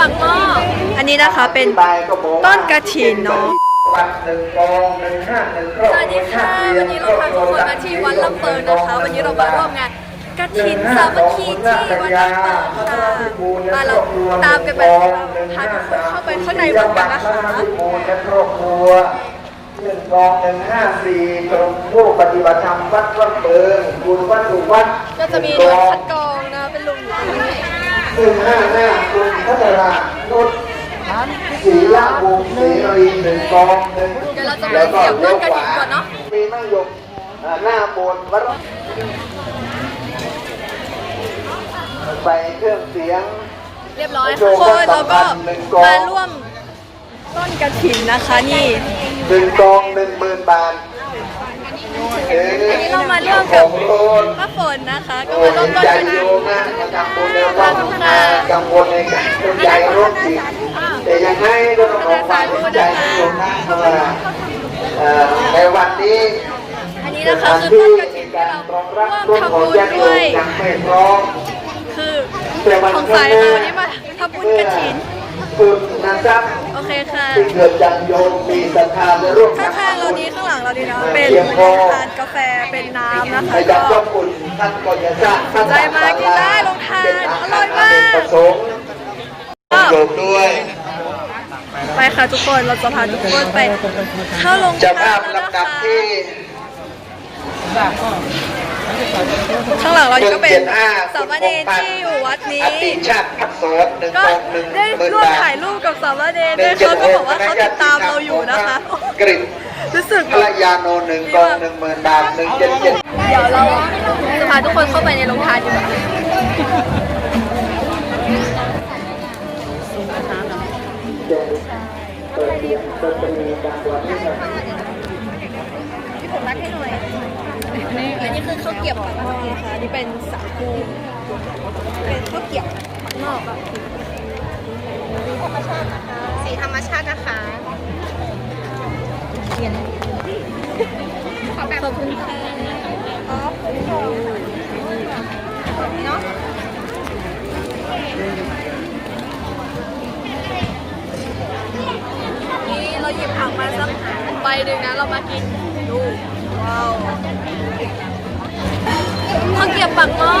ปักหม้ออันนี้นะคะเป็นต้นกระถินเนาะสวัสดีค่ะวันนี้เราพาทุกคนมาที่วัดลำเปิงนะคะ วันนี้เรามาร่วมงานกระถินสามัคคีที่วัดลำเปิงค่ะมาเราตามกันไปพาทุกคนเข้าไปข้างในวัดกันนะคะมูลและครอบครัวหนึ่งกองหนึ่งห้าสี่กลุ่มผู้ปฏิบัติธรรมวัดลำเปิงบุญวัดสุวัดก็จะมีหน่วยคัดกรองนะ เป็นลุงอยู่ที่นี่ หนึ่งห้าห้ากลุ่มพัฒนานุชศีละวงศ์เสรีหนึ่งกองหนึ่งเดี๋ยวเราจะไปเสียบต้นกระถิ่นก่อนเนาะมีมะยมอ่าหน้าโบสถ์วัดไปเครื่องเสียง เรียบร้อยทุกคนเราก็มาร่วมต้นกระถินนะคะนี่หนึ่งกองหนึ่งหมื่นบาท อันนี้เรามาร่วมกับโอนป้าฝนนะคะ ก็โอ้มาร่วมต้นใจกระโยถิ่นมนะมาทำบุญแล้วก็กังวลในการใจร่วมจิตแต่ยังไงก็ต้องขอความสนใจให้โยมนะเพราะว่าเอ่อในวันนี้อันนี้นะคะคือต้นกระถิ่นที่เราร่วมทำบุญด้วยยังไม่พร้อมคือของสายเรานี่มาทำบุญกระถิ่นคุณนะครับโอเคค่ะที่เกิดจากโยมมีศรัทธาในร่วมข้างๆเรานี้ข้างหลังเราดีนะเป็นทานกาแฟเป็นน้ำนะคะในก็การเจ้าคุณท่านก็จะสร้างท่านใจมากินได้ลงทานอร่อยมากประสงค์โยมด้วยไปค่ะทุกคนเราจะพาทุกคนไปเข้าโรงเจ้าทาภานพแล้วนะลำดับคะที่ ข้างหลังเรานี่ก็เป็น175สามเณรที่อยู่วัดนี้อติชาติพักสอนหนึ่งก็กองหนึ่งได้หมื่นร่วมบาทถ่ายรูปกับสามเณรด้วยเขาก็บอกว่าเขาติดตามเราอยู่นะคะกริบรู้สึกพระยาโนหนึ่งกองหนึ่งหมื่นบาทหนึ่งเจ็ดเจ็ดเดี๋ยวเราจะพาทุกคนเข้าไปในโรงทานดีก เกรียบปักหม้อนะคะนี่เป็นสาคูเป็นข้าวเกรียบปักหม้อสีธรรมชาตินะคะขอบคุณค่ะเนาะนี่เราหยิบผักมาสักใบหนึ่งนะ เรามากินดู ว้าว ข้าวเกรียบปักหม้อ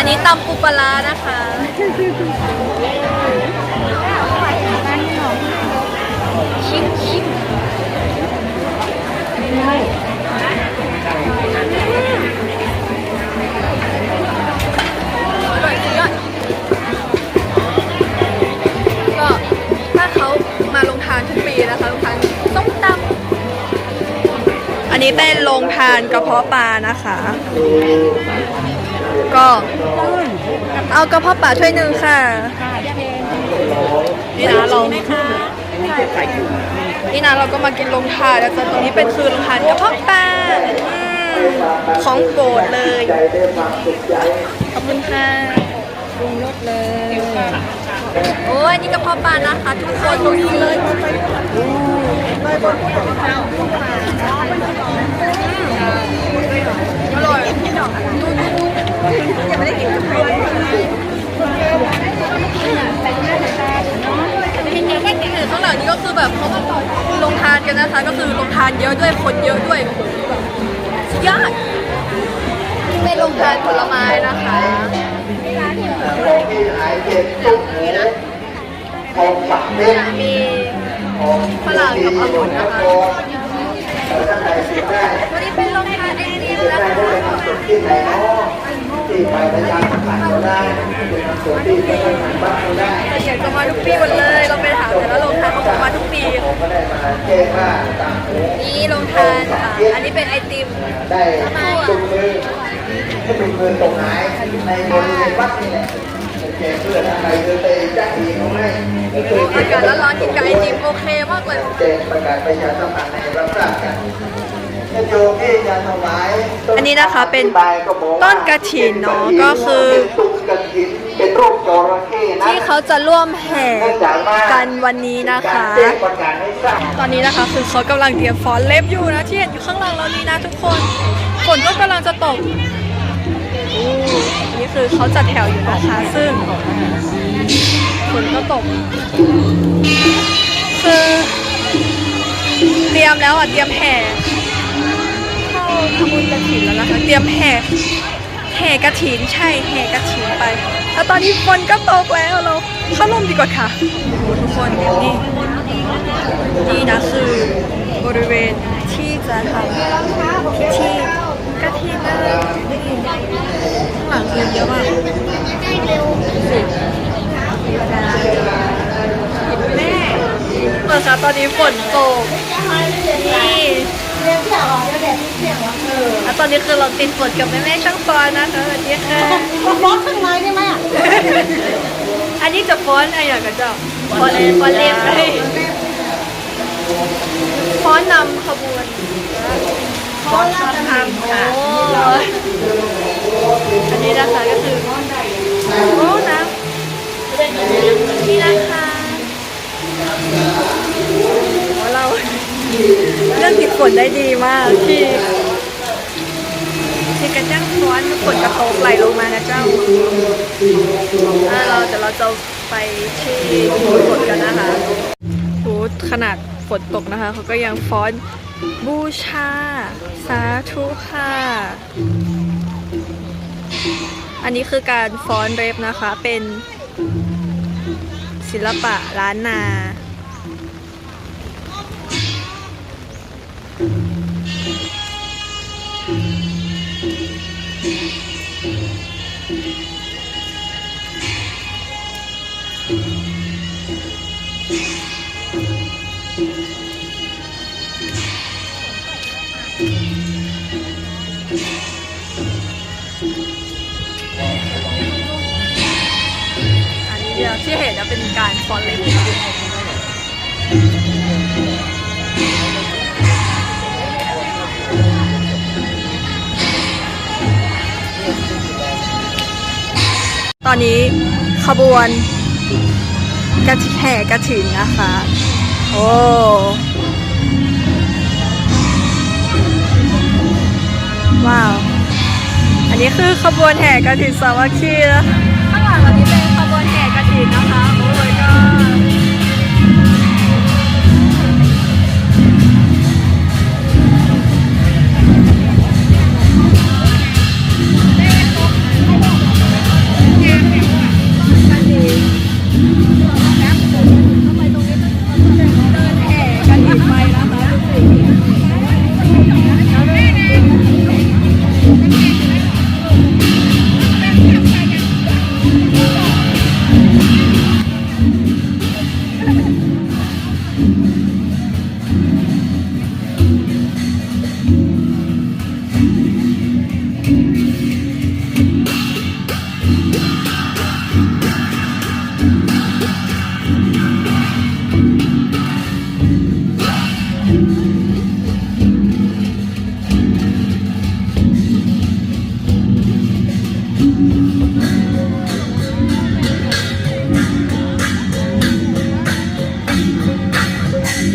อันนี้ตำปูปลาร้านะคะ ชิมชิมอร่อยสุดยอดก็ถ้าเขามาลงทานทุกปีนะคะลงทานส้มตำอันนี้เป็นโรงทานกระเพาะปลานะคะ ก็เอากระเพาะปลาถ้วยหนึ่งค่ะ นี่นะเรานี่นะเราก็มากินโรงทานแล้วจ้ะตรงนี้เป็นคือโรงทานกระเพาะปลาอืมของโปรดเลยใจได้ความสุขใจขอบคุณค่ะปรุงรสเลย โอ้ยนี่กระเพาะปลานะคะทุกคนตรงนี้เลยอร่อยยังไม่ได้กินกับใครเลยคือข้างหลังนี้ก็คือแบบเขามาลงทานกันนะคะ ก็คือลงทานเยอะด้วยคนเยอะด้วยโอ้โหแบบสุดยอด เป็นลงทานผลไม้นะคะของที่หายเจ็บตุ้มหูของฝักเม็ดมีของฝรั่งกับองุ่นนะคะท่านใดสิได้วันนี้เป็นลงทานไอติมจะนะได้คะได้ความสุขที่ไหนเนาะประชาสัมพันธ์ก็ได้เป็นส่วนที่จะทำบ้านก็ได้ส่วนใหญ่จะมาทุกปีหมดเลย เราไปถามแต่ละโรงทานเขาบอกมาทุกปีผมก็ได้มาแจ้งว่าต่างหูนี่โรงทานอะอันนี้เป็นไอติมได้ จุงมือให้จุงมือตรงไหนในบริเวณวัดนี่แหละโอเคเพื่อทำไมเธอไปจ้างอีกเขาให้อากาศร้อนๆกินกับไอติมโอเคมากเลยแจ้งประกาศประชาสัมพันธ์ในรับทราบกันญาติโยมที่จะถวายอันนี้นะคะเป็นต้นกระถินเนาะก็คือเป็นตุกกระถินเป็นรูปจระเข้นะที่เขาจะร่วมแห่กันวันนี้นะคะการแจ้งประกาศให้ทราบตอนนี้นะคะคือเขากำลังเตรียมฟอนต์เล็บอยู่นะที่เห็นอยู่ข้างหลังเรานี้นะทุกคนฝนก็กำลังจะตกอู้ นี่คือเขาจัดแถวอยู่นะคะ ซึ่งฝนก็ตก คือเตรียมแล้วอะ เตรียมแห่เข้าขบวนกระถินแล้วนะคะ เตรียมแห่แห่กระถินใช่แห่กระถินไป แล้วตอนนี้ฝนก็ตกแล้วเราเข้าร่มดีกว่าค่ะทุกคนนี่นี่นะคือบริเวณที่จะทำพิธีกระถิ่นนะคะข้าง หลังคือเยอะมากแม่เปิดค่ะตอนนี้ฝนตกนี่เแล้วตอนนี้คือเราติดฝนกับแม่แม่ช่างฟอนนะคะสวัสดีค่ะฟอนข้างในได้ไหมอะอันนี้จะฟอนอะไรอย่างกันเจ้าฟอนอะไรฟ้อนเล็บเลยฟอนนำขบวนฟอนแล้วจะทำค่ะโอ้ อันนี้นะคะก็คือโอ้น้ำนี่นะคะโอ้เราเรื่องติดฝนได้ดีมากที่ที่กระจ้างฟ้อนฝนกระโตกไหลลงมานะเจ้าอ่าเราเดี๋ยวเราจะไปที่ฝนกันนะคะโอ้ขนาดฝนตกนะคะเขาก็ยังฟ้อนบูชา สาธุค่ะ อันนี้คือการฟ้อนเรฟนะคะ เป็นศิลปะล้านนา เดียวที่เห็นจะเป็นการฟอนเล็บตอนนี้ขบวนกระถิ่นแห่กระถินนะคะ โอ้ว้าว อันนี้คือขบวนแห่กระถิ่นสามัคคีนะ ว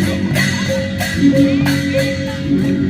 Thank you.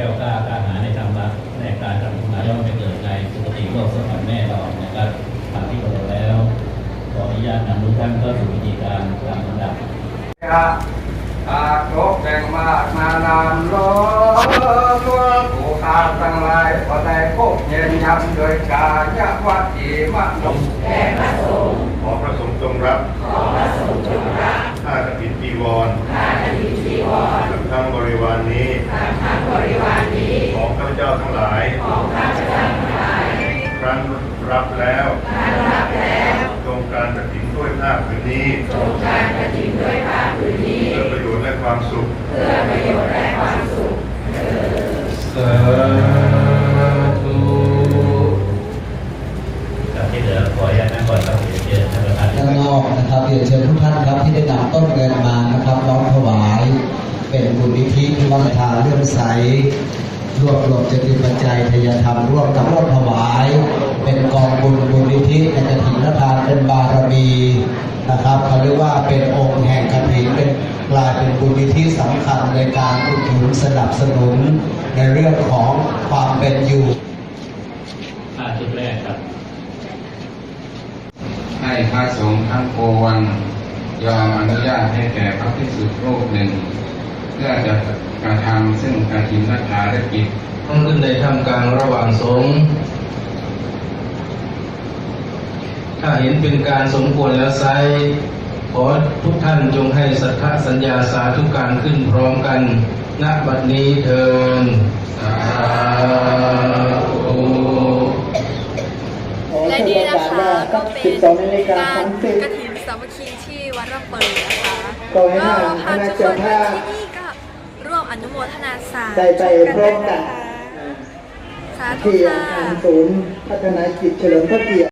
ก้วกล้ากล้าหาญในธรรมะในการทำมาย่อมไปเกิดในสุคติโลกสวรรค์แน่นอนนะครับตามที่กำหนดแล้วขออนุญาตนำทุกท่านเข้าสู่พิธีการตามลำดับอาโกแบ่งมากมานามล้อตัวผู้ขาทั้งหลายก็ได้พบเย็นยำโดยกายวัดอีมัดลงขอพระสงฆ์จงรับ ขอพระสงฆ์จงรับข้ากฐินจีวรข้า กฐินจีวรกับทั้งบริวารนี้ทั้งบริวารนี้ ของข้าพเจ้าทั้งหลาย ของข้าพเจ้าทั้งหลาย ครั้นรับแล้วครั้นรับแล้วจงการกฐินด้วยผ้าผืนนี้จงการกฐินด้วยผ้าผืนนี้ เพื่อประโยชน์และความสุข เพื่อประโยชน์และความสุขสาธุครับที่เหลือขออนุญาตนั่งก่อนครับเดี๋ยวเจอท่านประธานด้านนอกนะครับเรียนเชิญทุกท่านครับที่ได้นำต้นเงินมา เป็นบุญนิธิที่วัดทานเลื่อมใสรวบรวมจติปัจจัยทายธรรมร่วมกับร่วมถวาย เป็นกองบุญบุญนิธิในกฐินทานเป็นบารมีนะครับเขาเรียกว่าเป็นองค์แห่งกฐินเป็นกลายเป็นบุญนิธิสำคัญในการอุดหนุนสนับสนุนในเรื่องของความเป็นอยู่ห้าชุดแรกครับ ให้พระสงฆ์ทั้งปวงยอมอนุญาตให้แก่พระภิกษุรูปหนึ่งเพื่อจะกระทำซึ่งกฐินนัฐารกิจต้องขึ้นในท่ามกลางระหว่างสงฆ์ถ้าเห็นเป็นการสมควรแล้วไซร้ขอทุกท่านจงให้สัทธสัญญาสาธุการขึ้นพร้อมกันณบัดนี้เทินสาธุและนี่นะคะก็เป็นการกระถินสามัคคีที่วัดร่ำเปิดนะคะก็ให้ก็ทางพาทุกคนคณะเจ้ามาภาพที่นี่ก็ร่วม อนุโมทนาสาธุได้ไปพร้อมกันสาธุที่อาค่ะ คารศูนย์พัฒนากิจเฉลิมพระเกียรติ